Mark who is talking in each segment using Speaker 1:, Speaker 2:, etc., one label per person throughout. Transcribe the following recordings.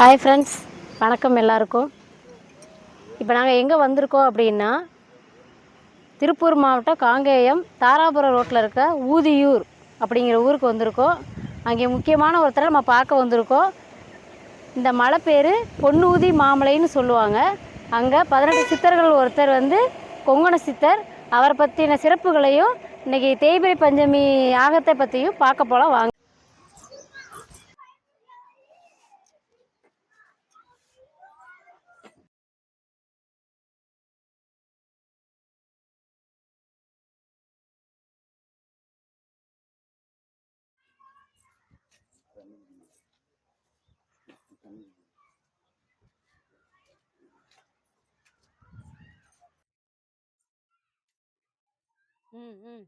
Speaker 1: Hi friends வணக்கம் எல்லாருக்கும். இப்போ நாங்கள் எங்கே வந்திருக்கோம் அப்படின்னா திருப்பூர் மாவட்டம் காங்கேயம் தாராபுரம் ரோட்டில் இருக்க ஊதியூர் அப்படிங்கிற ஊருக்கு வந்திருக்கோம். அங்கே முக்கியமான ஒருத்தரை நம்ம பார்க்க வந்திருக்கோம். இந்த மலை பேர் பொன்னூதி மாமலைன்னு சொல்லுவாங்க. அங்கே பதினெட்டு சித்தர்கள் ஒருத்தர் வந்து கொங்கண சித்தர். அவரை பற்றின சிறப்புகளையும் இன்றைக்கி தேய்பிரை பஞ்சமி யாகத்தை பற்றியும் பார்க்க போகலாம் வாங்க. ம் ம்.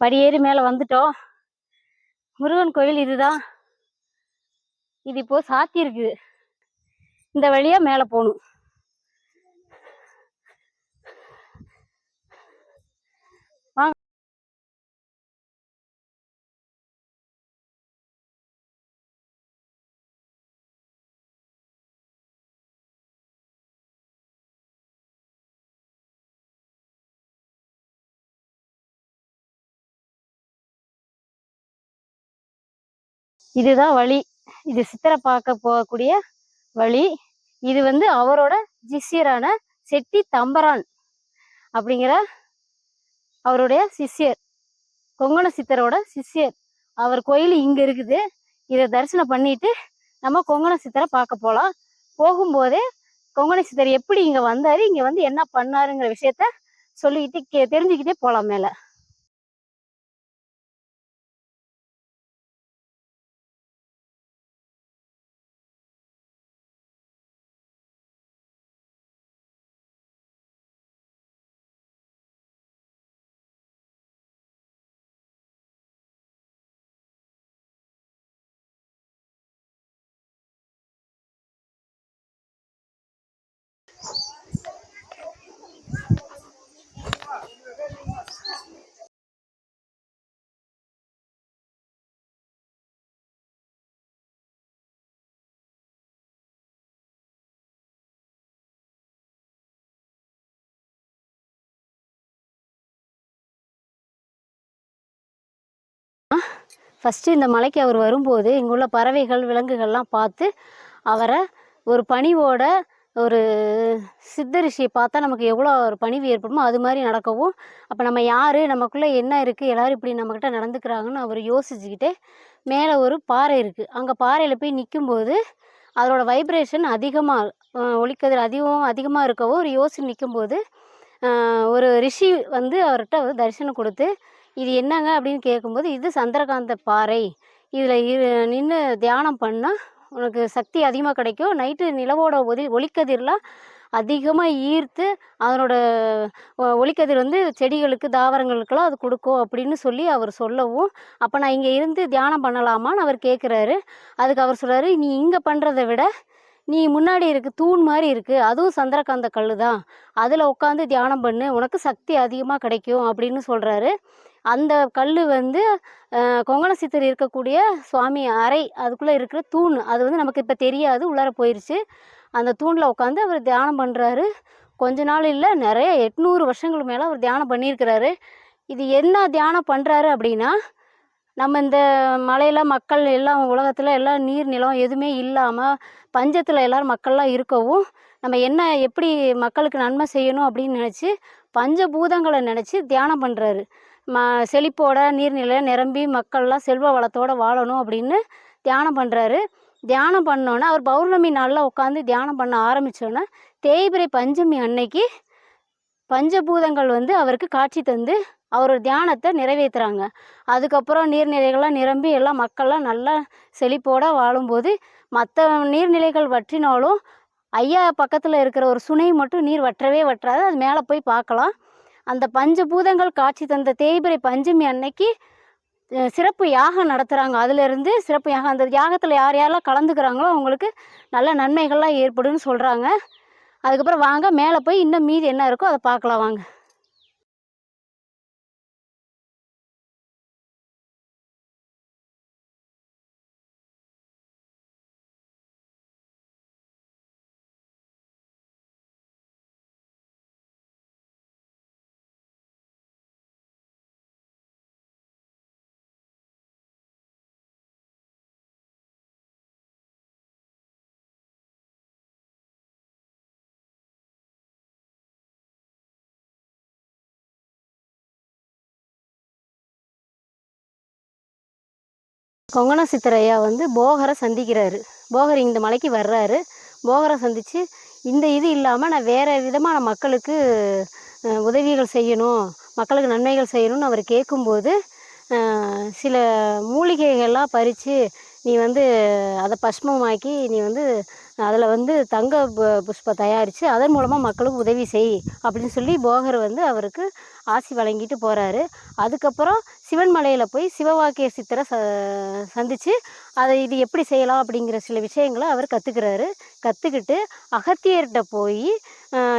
Speaker 1: படியேறி மேலே வந்துட்டோம். முருகன் கோயில் இதுதான் இது இப்போ சாத்தி இருக்குது இந்த வழியா மேலே போகணும் இதுதான் வழி. இது சித்தரை பார்க்க போகக்கூடிய வழி. இது வந்து அவரோட சிஷ்யரான செட்டி தம்பரான் அப்படிங்கிற அவருடைய சிஷ்யர். கொங்கண சித்தரோட சிஷ்யர். அவர் கோயில் இங்க இருக்குது. இதை தரிசனம் பண்ணிட்டு நம்ம கொங்கண சித்தரை பார்க்க போகலாம் போகும்போதே கொங்கண சித்தர் எப்படி இங்க வந்தாரு இங்க வந்து என்ன பண்ணாருங்கிற விஷயத்த சொல்லிக்கிட்டு கே தெரிஞ்சுக்கிட்டே போகலாம் மேலே. ஃபஸ்ட்டு இந்த மலைக்கு அவர் வரும்போது இங்குள்ள பறவைகள் விலங்குகள்லாம் பார்த்து அவரை ஒரு பணிவோட ஒரு சித்த ரிஷியை பார்த்தா நமக்கு எவ்வளோ ஒரு பணிவு ஏற்படுமோ அது மாதிரி நடக்கவும் அப்போ நம்ம யார் நமக்குள்ளே என்ன இருக்குது எல்லோரும் இப்படி நம்மக்கிட்ட நடந்துக்கிறாங்கன்னு அவர் யோசிச்சுக்கிட்டே மேலே ஒரு பாறை இருக்குது அங்கே பாறையில் போய் நிற்கும்போது அதோடய வைப்ரேஷன் அதிகமாக ஒழிக்கதில் அதிகம் அதிகமாக இருக்கவும் ஒரு யோசிச்சு நிற்கும்போது ஒரு ரிஷி வந்து அவர்கிட்ட வந்து தரிசனம் கொடுத்து இது என்னங்க? அப்படின்னு கேட்கும்போது இது சந்திரகாந்த பாறை. இதில் இரு நின்று தியானம் பண்ணால் உனக்கு சக்தி அதிகமாக கிடைக்கும். நைட்டு நிலவோட ஒதி ஒளிக்கதிர்லாம் அதிகமாக ஈர்த்து அதனோட ஒளிக்கதிர் வந்து செடிகளுக்கு தாவரங்களுக்கெல்லாம் அது கொடுக்கும் அப்படின்னு சொல்லி அவர் சொல்லவும் அப்போ நான் இங்கே இருந்து தியானம் பண்ணலாமான்னு அவர் கேட்குறாரு அதுக்கு அவர் சொல்கிறாரு நீ இங்கே பண்ணுறதை விட நீ முன்னாடி இருக்கு தூண் மாதிரி இருக்கு. அதுவும் சந்திரகாந்த கல் தான் அதில் உட்காந்து தியானம் பண்ணு. உனக்கு சக்தி அதிகமாக கிடைக்கும் அப்படின்னு சொல்கிறாரு அந்த கல் வந்து கொங்கண சித்தர் இருக்கக்கூடிய சுவாமி அறை அதுக்குள்ளே இருக்கிற தூண் அது வந்து நமக்கு இப்போ தெரியாது உள்ளார போயிடுச்சு அந்த தூணில் உட்காந்து அவர் தியானம் பண்ணுறாரு கொஞ்ச நாள் இல்லை நிறைய எட்நூறு வருஷங்களுக்கு மேலே அவர் தியானம் பண்ணியிருக்கிறாரு. இது என்ன தியானம் பண்ணுறாரு அப்படின்னா நம்ம இந்த மலையில் மக்கள் எல்லாம் உலகத்தில் எல்லாம் நீர் நிலம் எதுவுமே இல்லாமல் பஞ்சத்தில் எல்லோரும் மக்கள்லாம் இருக்கவும் நம்ம என்ன எப்படி மக்களுக்கு நன்மை செய்யணும் அப்படின்னு நினச்சி பஞ்சபூதங்களை நினச்சி தியானம் பண்ணுறாரு ம செழிப்போட நீர்நிலை நிரம்பி மக்கள்லாம் செல்வ வளத்தோடு வாழணும் அப்படின்னு தியானம் பண்ணுறாரு தியானம் பண்ணோன்னே அவர் பௌர்ணமி நாளில் உட்காந்து தியானம் பண்ண ஆரம்பித்தோன்னே தேய்பிரை பஞ்சமி அன்னைக்கு பஞ்சபூதங்கள் வந்து அவருக்கு காட்சி தந்து அவரோட தியானத்தை நிறைவேற்றுறாங்க அதுக்கப்புறம் நீர்நிலைகள்லாம் நிரம்பி எல்லாம் மக்கள்லாம் நல்லா செழிப்போடு வாழும்போது மற்ற நீர்நிலைகள் வற்றினாலும் ஐயா பக்கத்தில் இருக்கிற ஒரு சுனை மட்டும் நீர் வற்றவே வற்றாது அது மேலே போய் பார்க்கலாம். அந்த பஞ்சபூதங்கள் காட்சி தந்த தேய்பிரை பஞ்சமி அன்னைக்கு சிறப்பு யாகம் நடத்துகிறாங்க அதுலேருந்து சிறப்பு யாகம் அந்த யாகத்தில் யார் யாரெல்லாம் கலந்துக்கிறாங்களோ அவங்களுக்கு நல்ல நன்மைகள்லாம் ஏற்படுன்னு சொல்கிறாங்க அதுக்கப்புறம் வாங்க மேலே போய் இன்னும் மீதி என்ன இருக்கோ அதை பார்க்கலாம் வாங்க. கொங்கண சித்தரையா வந்து போகரை சந்திக்கிறாரு. போகர் இந்த மலைக்கு வர்றாரு. போகரை சந்தித்து இந்த இது இல்லாமல் நான் வேறு விதமான மக்களுக்கு உதவிகள் செய்யணும் மக்களுக்கு நன்மைகள் செய்யணும்னு அவர் கேட்கும்போது சில மூலிகைகள்லாம் பறித்து நீ வந்து அதை பஸ்மமாக்கி நீ வந்து அதில் வந்து தங்க பு- புஷ்பம் தயாரித்து அதன் மூலமாக மக்களுக்கு உதவி செய் அப்படின்னு சொல்லி போகர் வந்து அவருக்கு ஆசி வழங்கிட்டு போகிறாரு அதுக்கப்புறம் சிவன் மலையில் போய் சிவவாக்கிய சித்தரை ச சந்தித்து அதை இது எப்படி செய்யலாம் அப்படிங்கிற சில விஷயங்களை அவர் கற்றுக்கிறாரு கற்றுக்கிட்டு அகத்தியர்கிட்ட போய்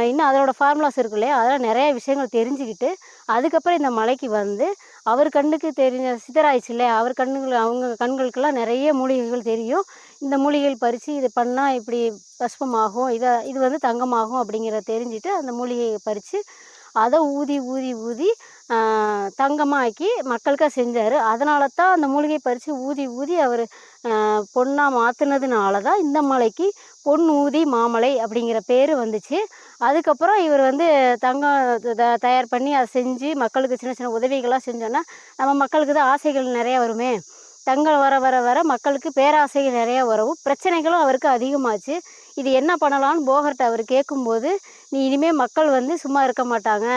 Speaker 1: இன்னும் அதோட ஃபார்முலாஸ் இருக்கு இல்லையா? அதெல்லாம் நிறையா விஷயங்கள் தெரிஞ்சுக்கிட்டு அதுக்கப்புறம் இந்த மலைக்கு வந்து அவர் கண்ணுக்கு தெரிஞ்ச சித்தராயிடுச்சு இல்லையா அவர் கண்ணுகள் அவங்க கண்களுக்கெல்லாம் நிறைய மூலிகைகள் தெரியும். இந்த மூலிகைகள் பறித்து இது பண்ணால் இப்படி பஸ்பமாகும் இதை இது வந்து தங்கமாகும் அப்படிங்கிறத தெரிஞ்சுட்டு அந்த மூலிகையை பறித்து அதை ஊதி ஊதி ஊதி தங்கமாக்கி ஆக்கி மக்களுக்காக செஞ்சார். அதனால தான் அந்த மூலிகை பறித்து ஊதி ஊதி அவர் பொண்ணாக மாற்றினதுனால தான் இந்த மலைக்கு பொன் ஊதி மாமலை அப்படிங்கிற பேர் வந்துச்சு. அதுக்கப்புறம் இவர் வந்து தங்கம் த- தயார் பண்ணி அதை செஞ்சு மக்களுக்கு சின்ன சின்ன உதவிகளாக செஞ்சோன்னா நம்ம மக்களுக்கு தான் ஆசைகள் நிறையா வருமே. தங்கம் வர வர வர மக்களுக்கு பேராசைகள் நிறையா வரவும் பிரச்சனைகளும் அவருக்கு அதிகமாச்சு. இது என்ன பண்ணலாம்னு போகர்ட்ட அவர் கேட்கும்போது நீ இனிமேல் மக்கள் வந்து சும்மா இருக்க மாட்டாங்க.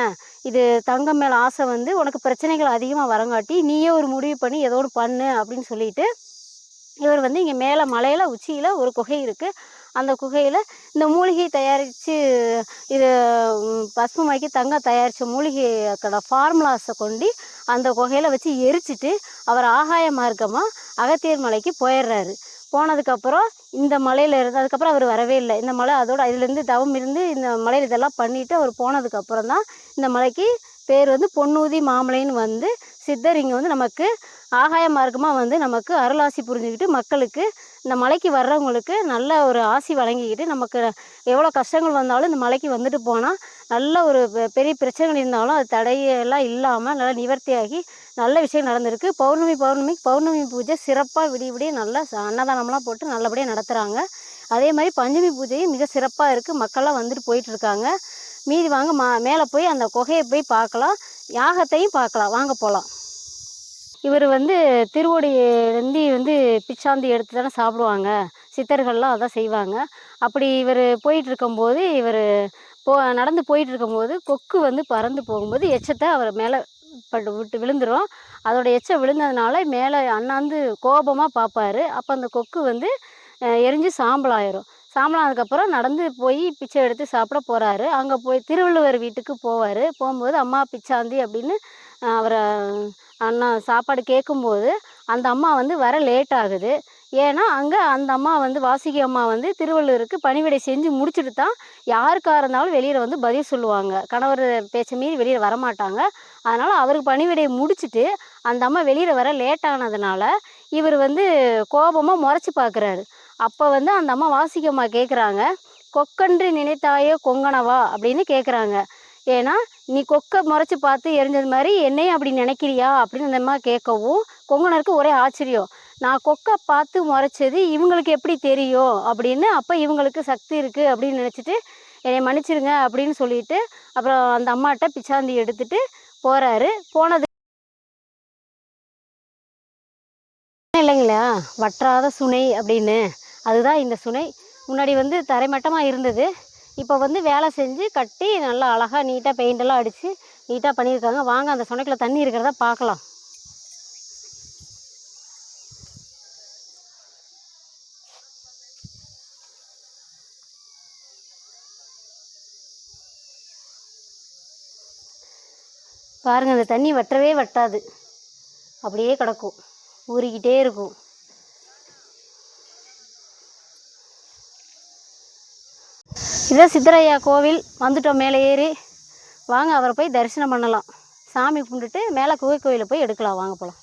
Speaker 1: இது தங்கம் மேலே ஆசை வந்து உனக்கு பிரச்சனைகள் அதிகமாக வரங்காட்டி நீயே ஒரு முடிவு பண்ணி ஏதோ ஒன்று பண்ணு அப்படின்னு சொல்லிட்டு இவர் வந்து இங்கே மேலே மலையில் உச்சியில் ஒரு குகை இருக்குது அந்த குகையில் இந்த மூலிகை தயாரித்து இது பசுமைக்கு பஸ்மமாக்கி தங்கம் தயாரித்த மூலிகையோட ஃபார்முலாஸை கொண்டு அந்த குகையில் வச்சு எரிச்சிட்டு அவர் ஆகாய மார்க்கமாக அகத்தியர் மலைக்கு போயிடுறாரு போனதுக்கப்புறம் இந்த மலையில் இருந்து அதுக்கப்புறம் அவர் வரவே இல்லை. இந்த மலை அதோட இதுலேருந்து தவம் இருந்து இந்த மலையில் இதெல்லாம் பண்ணிவிட்டு அவர் போனதுக்கப்புறம் தான் இந்த மலைக்கு பேர் வந்து பொன்னூதி மாமலைன்னு வந்து சித்தர் இங்கே வந்து நமக்கு ஆகாய மார்க்கமாக வந்து நமக்கு அருளாசி புரிஞ்சுக்கிட்டு மக்களுக்கு இந்த மலைக்கு வர்றவங்களுக்கு நல்ல ஒரு ஆசி வழங்கிக்கிட்டு நமக்கு எவ்வளோ கஷ்டங்கள் வந்தாலும் இந்த மலைக்கு வந்துட்டு போனால் நல்ல ஒரு பெ- பெரிய பிரச்சனைகள் இருந்தாலும் அது தடையெல்லாம் இல்லாமல் நல்லா நிவர்த்தியாகி நல்ல விஷயம் நடந்திருக்கு. பௌர்ணமி பௌர்ணமி பௌர்ணமி பூஜை சிறப்பாக விடிய விடிய நல்லா அன்னதானம்லாம் போட்டு நல்லபடியாக நடத்துகிறாங்க அதே மாதிரி பஞ்சமி பூஜையும் மிக சிறப்பாக இருக்குது மக்கள்லாம் வந்துட்டு போயிட்டு இருக்காங்க. மீதி வாங்க மா மேலே போய் அந்த குகையை போய் பார்க்கலாம். யாகத்தையும் பார்க்கலாம். வாங்க போகலாம் இவர் வந்து திருவோடியிலேருந்து வந்து பிச்சாந்தி எடுத்து தானே சாப்பிடுவாங்க. சித்தர்கள்லாம் அதான் செய்வாங்க. அப்படி இவர் போயிட்டு இருக்கும்போது இவர் போ நடந்து போயிட்டு இருக்கும்போது கொக்கு வந்து பறந்து போகும்போது எச்சத்தை அவர் மேலே பட்டு விட்டு விழுந்துரும். அதோட எச்சம் விழுந்ததுனால மேலே அண்ணாந்து கோபமாக பார்ப்பாரு அப்போ அந்த கொக்கு வந்து எரிஞ்சு சாம்பலாயிரும். சாம்பலானதுக்கப்புறம் நடந்து போய் பிச்சை எடுத்து சாப்பிட போகிறாரு அங்கே போய் திருவள்ளுவர் வீட்டுக்கு போவார். போகும்போது அம்மா பிச்சாந்தி அப்படின்னு அவரை அண்ணா சாப்பாடு கேட்கும்போது அந்த அம்மா வந்து வர லேட் ஆகுது. ஏன்னா அங்கே அந்த அம்மா வந்து வாசுகி அம்மா வந்து திருவள்ளுவருக்கு பணிவிடை செஞ்சு முடிச்சுட்டு தான் யாருக்காக இருந்தாலும் வெளியில் வந்து பதில் சொல்லுவாங்க. கணவர் பேச்சை மீறி வெளியில் வரமாட்டாங்க. அதனால் அவருக்கு பணிவிடையை முடிச்சுட்டு அந்த அம்மா வெளியில் வர லேட் ஆனதுனால இவர் வந்து கோபமாக முறைச்சி பார்க்குறாரு அப்போ வந்து அந்த அம்மா வாசிக்கம்மா கேட்குறாங்க கொக்கன்று நினைத்தாயோ கொங்கனவா அப்படின்னு கேட்குறாங்க ஏன்னா நீ கொக்கை முறைச்சி பார்த்து எரிஞ்சது மாதிரி என்னையும் அப்படி நினைக்கிறியா? அப்படின்னு அந்த அம்மா கேட்கவும் கொங்கனருக்கு ஒரே ஆச்சரியம். நான் கொக்கை பார்த்து முறைச்சது இவங்களுக்கு எப்படி தெரியும்? அப்படின்னு அப்போ இவங்களுக்கு சக்தி இருக்குது அப்படின்னு நினச்சிட்டு என்னை மன்னிச்சிருங்க அப்படின்னு சொல்லிட்டு அப்புறம் அந்த அம்மாட்ட பிச்சாந்தி எடுத்துட்டு போகிறாரு போனது இல்லைங்களா? வற்றாத சுனை அப்படின்னு. அதுதான் இந்த சுனை. முன்னாடி வந்து தரைமட்டமாக இருந்தது. இப்போ வந்து வேலை செஞ்சு கட்டி நல்லா அழகாக நீட்டாக பெயிண்டெல்லாம் அடித்து நீட்டாக பண்ணியிருக்காங்க. வாங்க அந்த சுனைக்குள்ள தண்ணி இருக்கிறத பார்க்கலாம். பாருங்கள் அந்த தண்ணி வட்டவே வட்டாது அப்படியே கிடக்கும். ஊறிக்கிட்டே இருக்கும். இதான் சித்தரையா கோவில் வந்துட்டோம் மேலே ஏறி. வாங்க அவரை போய் தரிசனம் பண்ணலாம். சாமி கும்பிட்டுட்டு மேலே குகை கோயிலை போய் எடுக்கலாம். வாங்க போகலாம்